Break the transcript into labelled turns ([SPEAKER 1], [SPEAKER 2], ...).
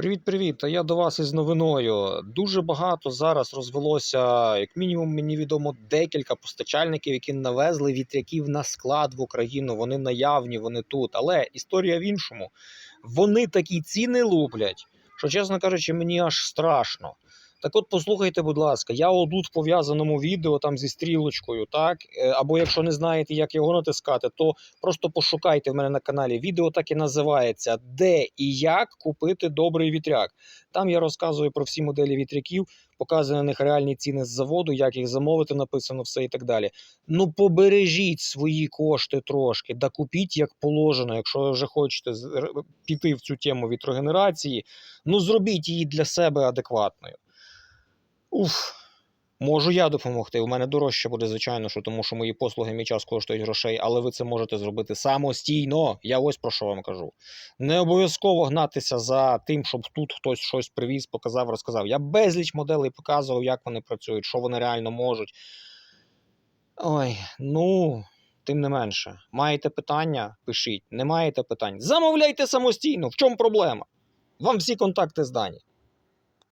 [SPEAKER 1] Привіт-привіт! А я до вас із новиною. Дуже багато зараз розвелося, як мінімум, мені відомо декілька постачальників, які навезли вітряків на склад в Україну. Вони наявні, вони тут. Але історія в іншому. Вони такі ціни луплять, що, чесно кажучи, мені аж страшно. Так от послухайте, будь ласка, я отут в пов'язаному відео там зі стрілочкою, так? Е, Або якщо не знаєте, як його натискати, то просто пошукайте в мене на каналі. Відео так і називається Де і як купити добрий вітряк. Там я розказую про всі моделі вітряків, показую на них реальні ціни з заводу, як їх замовити, написано все і так далі. Ну побережіть свої кошти трошки, да купіть як положено, якщо ви вже хочете піти в цю тему вітрогенерації, ну зробіть її для себе адекватною. Уф. Можу я допомогти. У мене дорожче буде, звичайно, що тому що мої послуги, мій час коштують грошей, але ви це можете зробити самостійно. Я ось про що вам кажу. Не обов'язково гнатися за тим, щоб тут хтось щось привіз, показав, розказав. Я безліч моделей показував, як вони працюють, що вони реально можуть. Ой, ну, тим не менше, маєте питання? Пишіть. Не маєте питань. Замовляйте самостійно. В чому проблема? Вам всі контакти здані.